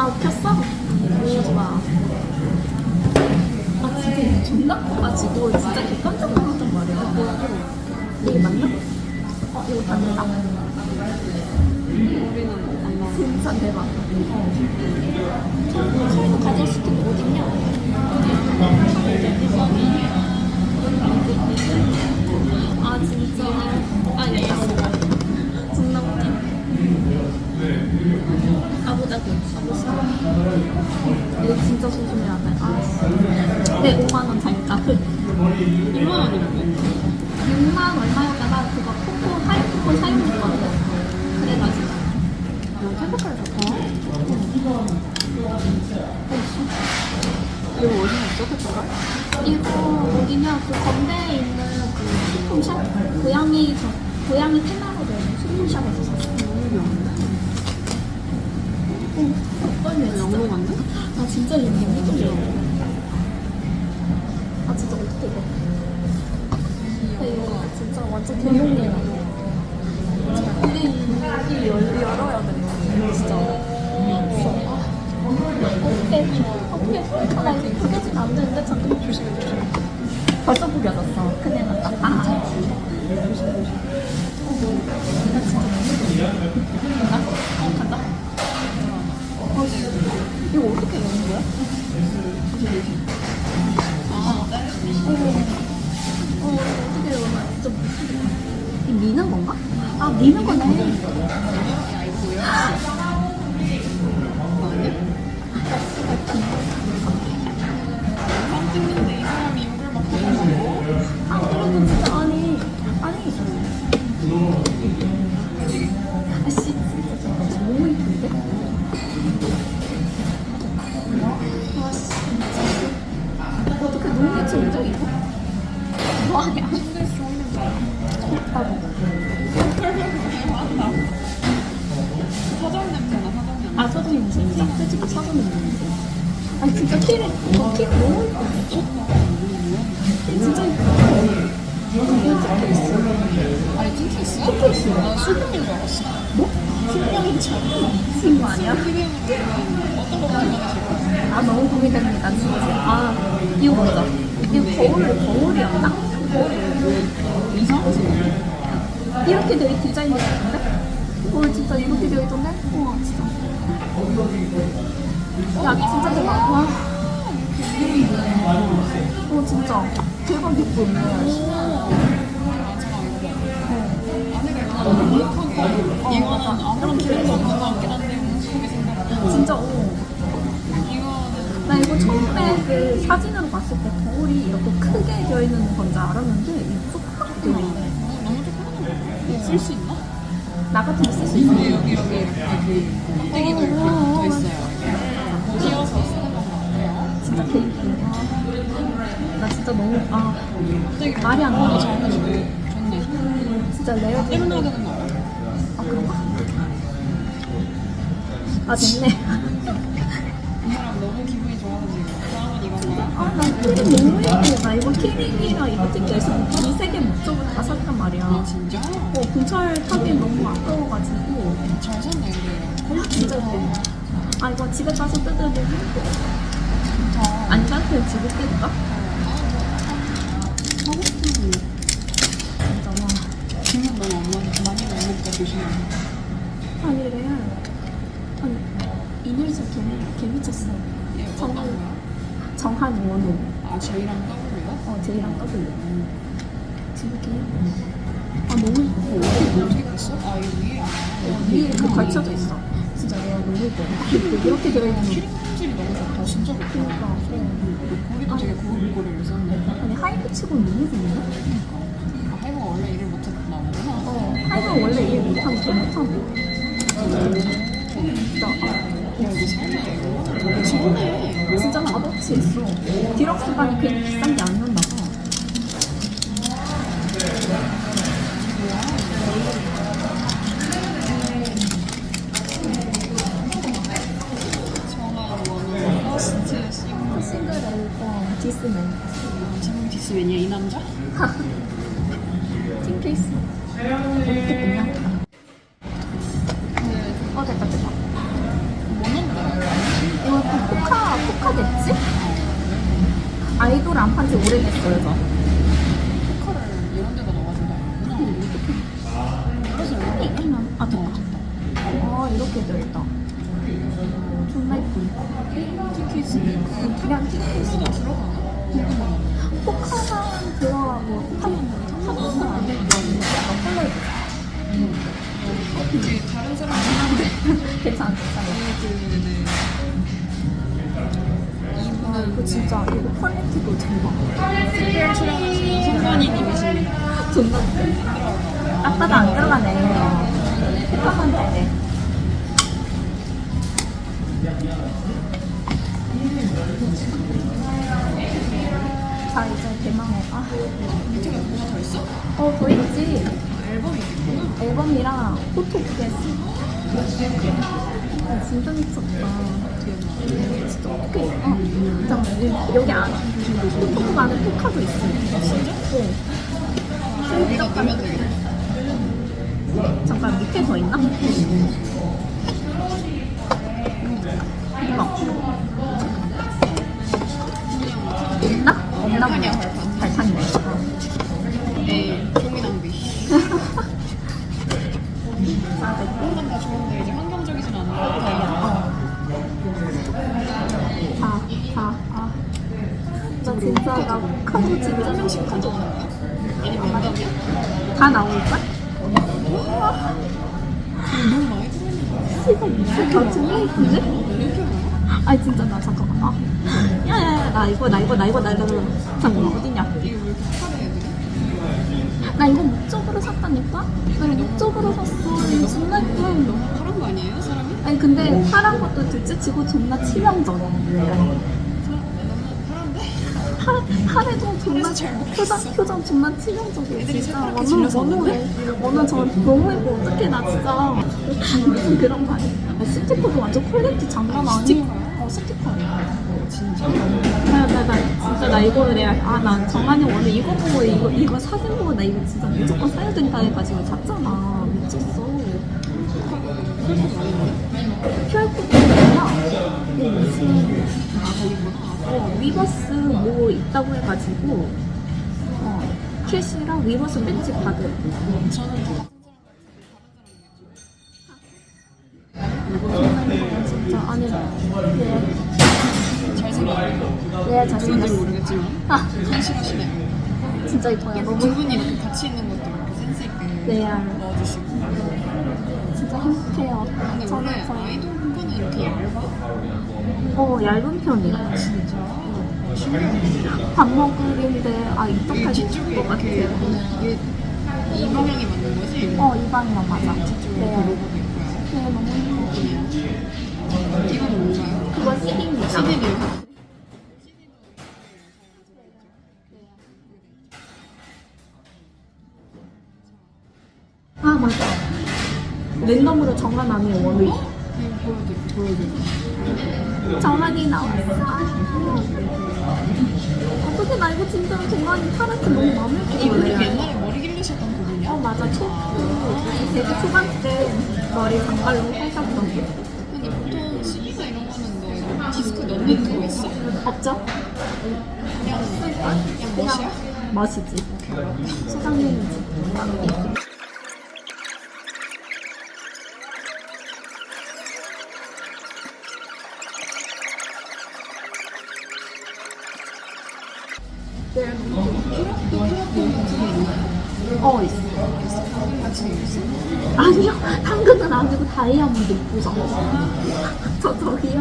아 켰어? 오 좋아 아 이거 존나 커가지고 진짜 개 깜짝 놀랐단 말이야 이게 맞나? 어 이거 나와. 진짜 대박 저희도 가져 이거 진짜 소중해야 돼아네. 5만 원 잘가. 2만 원이라고? 6만 얼마였다가 그거 쿠폰 할인 쿠폰 사용했거든 그래가지고. 야, 생각할 좋다. 이거 어디서 알아? 이거 어디냐? 그 건대에 있는 그 식품샵? 고양이 저 고양이 테마로 된 식품샵에서 샀어. 어, 어 진짜? 영롱한데? 아 진짜 이거 너무 떨려. 아 진짜 어떻게 이거? 아, 이거 진짜 완전 대용이야. いいのかな 난 수평인 줄 알았어. 뭐? 신명인 줄 알았어 친구 아니야? 어떤 거아 너무 고민됩니다 진짜 아 이거 보자 이거 거울 거울이었나? 거울 이상하지? 이렇게 되게 디자인이 있던데? 어 진짜 이렇게 되어 있던데? 우와 진짜 야 진짜 대박 와. 어 진짜 대박 예 쁨 이거는 아무런 필요도 없는 것 같긴 한데. 진짜 어. 이거는 나 이거 처음에 그 사진으로 봤을 때 거울이 이렇게 크게 되어 있는 건지 알았는데 이거 쏙 되어 있네 너무 조그만한 쓸수 있나? 나 같으면 쓸수 있어 여기, 여기, 여기, 여기. 껍데기가 이렇게 더 있어요. 끼워서 쓰는 거 같아요. 진짜 개이쁘 나 진짜 너무 아 말이 안 나와. 진짜 레어 거? 아 그런가? 아 됐네 이 사람 너무 기분이 좋아서 지금. 다음은 이건가요? 아나 키링 너무 예뻐 나 이거 키링이랑 이거 티켓에서 이세개 목적을 다 샀단 아, 말이야 진짜? 어 근처에 타기 너무 아까워가지고 잘 샀네, 근데. 아 진짜 아 이거 집에 가서 좋다. 아니 나한테 집에 뜯을까? 하고 싶은 진짜 와 그러면 너무 엄마한테 많이 못 먹자 조심해. 아니 레알 아니 이늘자 개, 개 미쳤어 얘 어떤 정말. 거야? 정한 원호 아, 제이랑 더블이요? 어 제이랑 W 진짜 개 예뻐 아 너무 예뻐 어떻게 했어? 아, 이거 위에. 어, 위에 그 걸쳐져 있어 진짜 레알 너무 예뻐 이렇게 되어 있는 키링 품질이 너무 좋다. 진짜 좋다. 그러니까 어. 고리도 되게 고급 고리를 썼네. 아니 하이브 치고는 너무 좋은데? 아, 하이브 원래 일 못하면 개 못하고 진짜. 값어치 있어. 디럭스 반이 괜히 비싼 게 아니었나 봐 앨범 디스맨 지금 디스맨이야, 이 남자? 팀 케이스 어 됐다 됐다 뭐는 이거 포카 포카 됐지? 아이돌 안 판지 오래됐어요 저 포카를 이런 데다 넣어준다 그래서 아 됐다 아 이렇게 되있다 존나 예쁘네 티켓이 그냥 티켓이 들어가나? 궁금하다 포카만 들어가고, 포카만 상관은 안 되는 거 약간 컬러 입자. 이게 다른 사람이 하는데 괜찮아, 괜찮아. 네네네 아, 이거 진짜, 이거 퀄리티도 대박. 특별 출연하시는 송관이님이십니다 존나 아빠도 안 들어가네. 아, 밑에가 뭐가 더 있어? 어, 보이지? 앨범이 있구나 앨범이랑 포토북에 아, 진짜 미쳤다. 진짜 어떻게, 어, 잠깐만, 여기 안에, 포토북 안에 포카도 있어. 진짜? 어. 여기가 넣으면 되겠다 잠깐, 밑에 더 있나? 이거. 없나 보네. 발판이야, 발판. 발판이네. 에이 종이 낭비 뭔가 다 좋은데 이제 환경적이진 않은 것 같아요 자, 자, 아. 나 진짜, 나 카드 진짜 한 명씩 가져오는 거야? 아니면 면담이야? 다 나올걸? 너무 많이 들어있는 거 아니야? 시가 미쳤다. 존나 이쁜데? 이렇게 많아? 아니, 진짜, 나 잠깐만. 아. 나 이거, 나 이거, 나 이거, 나 이거. 어디냐? 이렇게 파래 애들이? 나 이거 목적으로 샀다니까? 나 이거 목적으로 샀어. 이거 존나 이쁜. 너무 파란 거 아니에요 사람이? 아니, 근데 파란 것도 둘째 치고 존나 파란데? 파, 파래도 존나 잘. 표정, 표정 존나 치명적이야. 애들이 진짜. 새파랗게 질려서? 오늘 저 너무 예뻐. 어떡해, 나 진짜. 무슨 그런 거 아니야? 아, 스티커도 완전 퀄리티 장난 아니야. 스티커야? 어, 스티커야. 진짜? 나, 나, 나, 진짜 나 이거 그래. 아, 나 정한이 오늘 이거 보고, 이거, 이거 사진 보고 나 이거 진짜 무조건 사야 된다 해가지고 샀잖아. 미쳤어. 있잖아. 뭐 무슨, 아 거기구나 어, 위버스 뭐 있다고 해가지고, 어, 캐시랑 위버스 벤치 카드. 저는 다 같은 사람 진짜, 아니, 예, 예, 누군지 잘생겼어. 모르겠지만 아, 현실하시네요 진짜 이거야. 두 너무 분이 이렇게 같이 있는 것도 이렇게 센스 있게 레알. 넣어주시고 진짜 행복해요. 근데 원래 저는 저, 아이돌 끈은 이렇게 얇아? 어, 얇은 편이야. 진짜? 신기하다 밥 먹으는데, 아, 이 이떡하기 뒤쪽에 좋을 것 이렇게 같아요. 이게 이 방향이 맞는 거지? 어, 이 방이랑 맞아. 뒤쪽에 네. 로고도 있고요 네, 너무 행복해요. 이건 뭔가요? 그거 CD입니다. CD네요 아, 맞아. 랜덤으로 정한 안에 보여드려 정한이 나왔어. 어떻게 나 이거 진짜 정한이 파랗게 너무 마음에 이분이 들어. 옛날에 머리 길르셨던 그분이야? 어, 맞아. 초, 그, 되게 초반 때 머리 장발로 하셨던 분. 없죠? 그냥 멋이야? 멋이지. 소장님이지. 어, 있어. 아니요, 당근은 아니고 다이아몬드 예쁘죠? 저 저기요.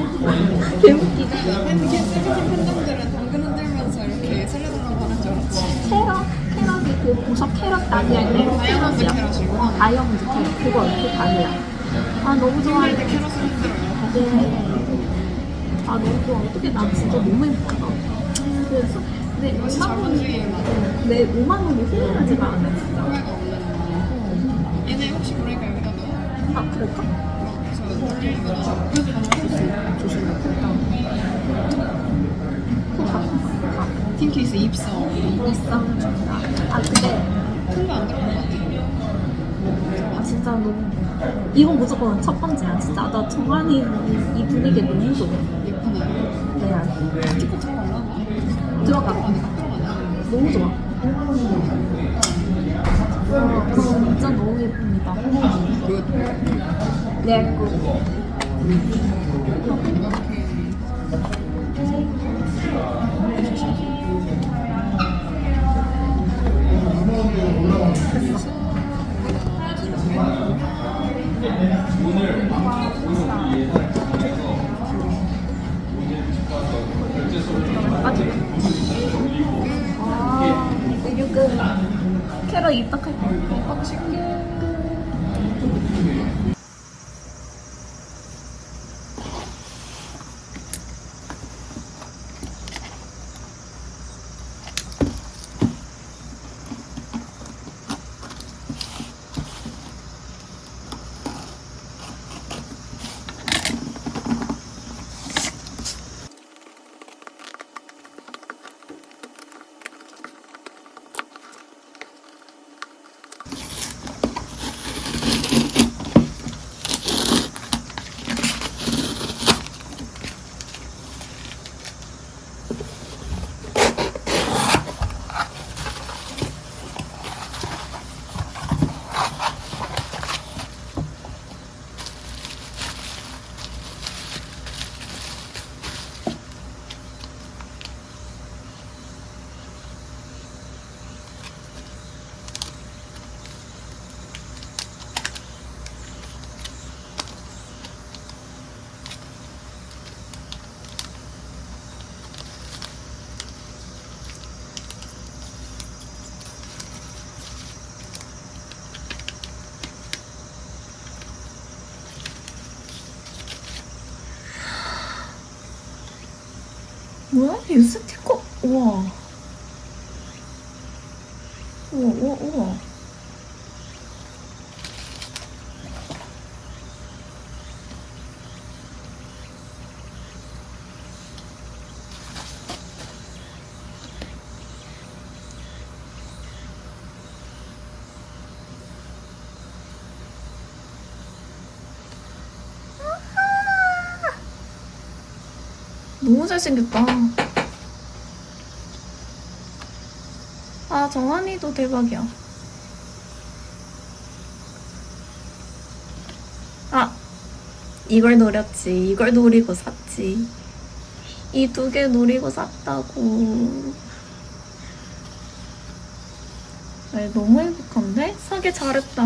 개웃기네. 팬, 세븐틴 팬덤들은 당근 흔들면서 이렇게 살려달라고 하는 줄 알았지 캐럿, 캐럿이 그 보석 캐럿 때 다이아몬드. 캐럿이구나. 어, 다이아몬드 캐럿. 그거 이렇게 다르야. 아, 너무 좋아해. 흔들 때 캐럿을 흔들어요 네. 아, 너무 좋아. 어떻게 나 진짜 너무 행복하다. 그래서, 근데 역시 5만 자본주의에 원이, 맞는 내 5만 원이 후회하지가 않아, 진짜. 아, 그럴까? 조심해 틴케이스 입성 입성을 준다. 아, 근데, 큰거 안 들어간 것 같아 아, 진짜 너무. 이건 무조건 첫 번째야. 진짜. 나 정한이 이 분위기 너무 좋아. 예쁘네 네, 들어갈라나? 들어가. 너무 좋아. 와, 진짜 너무 예쁩니다. 네, 그. 아, 이거 캐럿 입덕할 때. 뭐야? 이 스티커? 우와. 우와, 우와, 우와. 너무 잘생겼다. 아, 정한이도 대박이야. 아, 이걸 노렸지. 이걸 노리고 샀지. 이 두 개 노리고 샀다고. 아, 너무 행복한데? 사기 잘했다.